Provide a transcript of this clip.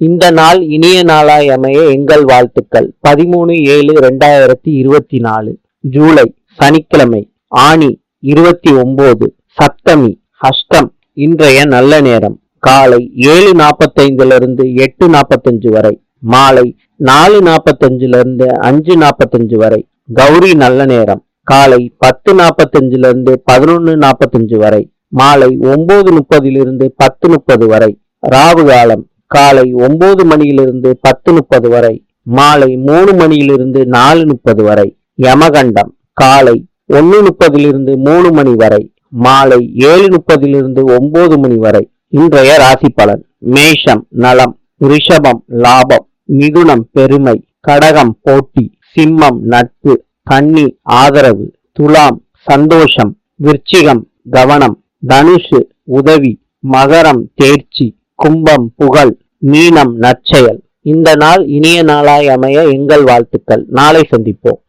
இந்த நாள் இனிய நாளாய் அமைய எங்கள் வாழ்த்துக்கள். பதிமூணு ஏழு ரெண்டாயிரத்தி இருபத்தி நாலு ஜூலை சனிக்கிழமை ஆணி இருபத்தி ஒன்பது சப்தமி அஷ்டம் இன்றைய நல்ல நேரம். காலை ஏழு நாற்பத்தைந்துல இருந்து எட்டு நாற்பத்தஞ்சு வரை மாலை நாலு நாற்பத்தஞ்சுல இருந்து அஞ்சு நாற்பத்தஞ்சு வரை கௌரி நல்ல நேரம். காலை பத்து நாற்பத்தஞ்சுல இருந்து பதினொன்னு நாற்பத்தஞ்சு வரை மாலை ஒன்பது முப்பதிலிருந்து பத்து முப்பது வரை ராவு காலம். காலை ஒன்பது மணியிலிருந்து பத்து முப்பது வரை மாலை மூணு மணியிலிருந்து நாலு முப்பது வரை யமகண்டம் காலை ஒன்று முப்பதிலிருந்து மூணு மணி வரை மாலை ஏழு முப்பதிலிருந்து ஒன்பது மணி வரை. இன்றைய ராசி பலன் மேஷம் நலம் ரிஷபம் லாபம் மிதுனம் பெருமை கடகம் போட்டி சிம்மம் நட்பு கன்னி ஆதரவு துலாம் சந்தோஷம் விருச்சிகம் கவனம் தனுஷு உதவி மகரம் தேர்ச்சி. கும்பம் புகழ் மீனம் நற்செயல். இந்த நாள் இனிய நாளாய் அமைய எங்கள் வாழ்த்துக்கள். நாளை சந்திப்போம்.